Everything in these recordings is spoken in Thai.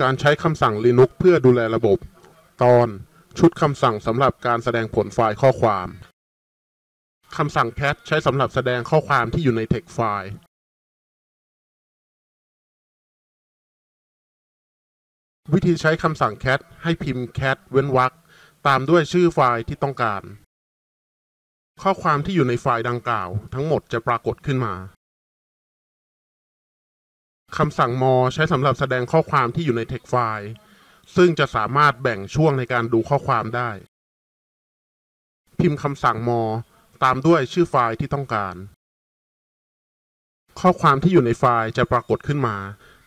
การใช้คำสั่ง Linux เพื่อดูแลระบบ ตอนชุดคำสั่งสำหรับการแสดงผลไฟล์ข้อความคำสั่ง cat ใช้สำหรับแสดงข้อความที่อยู่ใน text ไฟล์ วิธีใช้คำสั่ง cat ให้พิมพ์ cat เว้นวรรคตามด้วยชื่อไฟล์ที่ต้องการ ข้อความที่อยู่ในไฟล์ดังกล่าว ทั้งหมดจะปรากฏขึ้นมา คำสั่ง mo ใช้สำหรับแสดงข้อความที่อยู่ใน text ไฟล์ซึ่งจะสามารถแบ่งช่วงในการดูข้อความได้ พิมพ์คำสั่ง mo ตามด้วยชื่อไฟล์ที่ต้องการ ข้อความที่อยู่ในไฟล์จะปรากฏขึ้นมา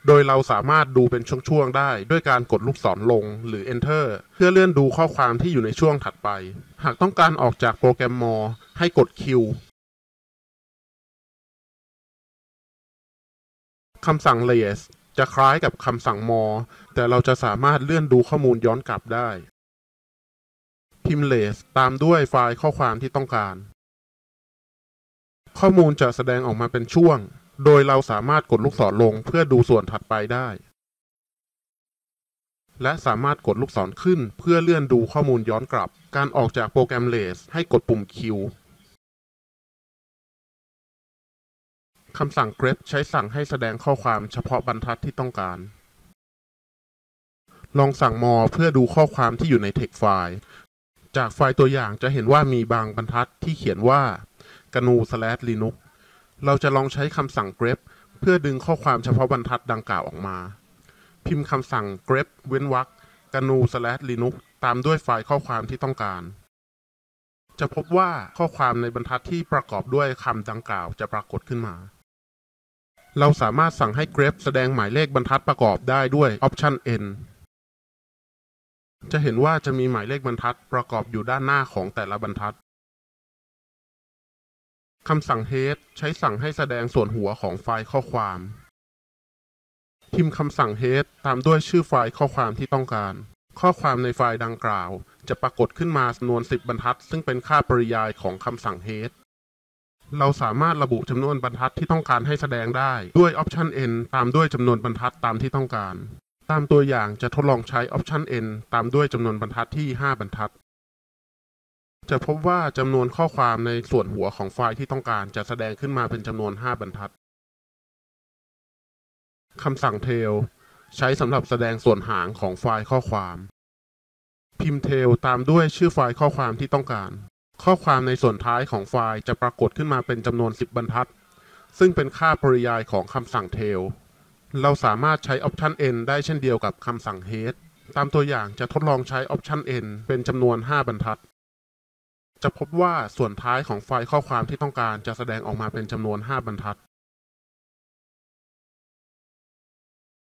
โดยเราสามารถดูเป็นช่วงๆได้ ด้วยการกดลูกศรลงหรือ enter เพื่อเลื่อนดูข้อความที่อยู่ในช่วงถัดไป หากต้องการออกจากโปรแกรม mo ให้กด Q คำสั่ง ls จะคล้ายกับคำสั่ง more แต่เราจะสามารถเลื่อนดูข้อมูลย้อนกลับได้ พิมพ์ ls ตามด้วยไฟล์ข้อความที่ต้องการ ข้อมูลจะแสดงออกมาเป็นช่วง โดยเราสามารถกดลูกศรลงเพื่อดูส่วนถัดไปได้ และสามารถกดลูกศรขึ้นเพื่อเลื่อนดูข้อมูลย้อนกลับ การออกจากโปรแกรม ls ให้กดปุ่ม q คำสั่ง grep ใช้สั่งให้แสดงข้อความเฉพาะบรรทัดที่ต้องการ ลองสั่ง more เพื่อดูข้อความที่อยู่ใน text ไฟล์ จากไฟล์ตัวอย่างจะเห็นว่ามีบางบรรทัดที่เขียนว่า gnu linux เราจะลองใช้คำสั่ง grep เพื่อดึงข้อความเฉพาะบรรทัดดังกล่าวออกมา พิมพ์คำสั่ง grep เว้นวรรค gnu linux ตามด้วยไฟล์ข้อความที่ต้องการ จะพบว่าข้อความในบรรทัดที่ประกอบด้วยคำดังกล่าวจะปรากฏขึ้นมา เราสามารถสั่งให้ grep แสดงหมายเลขบรรทัดประกอบได้ด้วย option n จะเห็นว่าจะมีหมายเลขบรรทัดประกอบอยู่ด้านหน้าของแต่ละบรรทัด คำสั่ง head ใช้สั่งให้แสดงส่วนหัวของไฟล์ข้อความ พิมพ์คำสั่ง head ตามด้วยชื่อไฟล์ข้อความที่ต้องการ ข้อความในไฟล์ดังกล่าว จะปรากฏขึ้นมาจำนวน 10 บรรทัด ซึ่งเป็นค่าปริยายของคำสั่ง head เราสามารถระบุจำนวนบรรทัดที่ต้องการให้แสดงได้ด้วย Option N ตามด้วยจำนวนบรรทัดตามที่ต้องการ ตามตัวอย่างจะทดลองใช้ Option N ตามด้วยจำนวนบรรทัดที่ 5 บรรทัด จะพบว่าจำนวนข้อความในส่วนหัวของไฟล์ที่ต้องการจะแสดงขึ้นมาเป็นจำนวน 5 บรรทัดคำสั่ง tail ใช้สำหรับแสดงส่วนหางของไฟล์ข้อความ พิมพ์ tail ตามด้วยชื่อไฟล์ข้อความที่ต้องการ ข้อความในส่วนท้ายของไฟล์จะปรากฏขึ้นมาเป็นจำนวน 10 บรรทัด ซึ่งเป็นค่าปริยายของคำสั่ง tail เราสามารถใช้ Option n ได้เช่นเดียวกับคำสั่ง head ตามตัวอย่างจะทดลองใช้ Option n เป็นจำนวน 5 บรรทัด จะพบว่าส่วนท้ายของไฟล์ข้อความที่ต้องการจะแสดงออกมาเป็นจำนวน 5 บรรทัด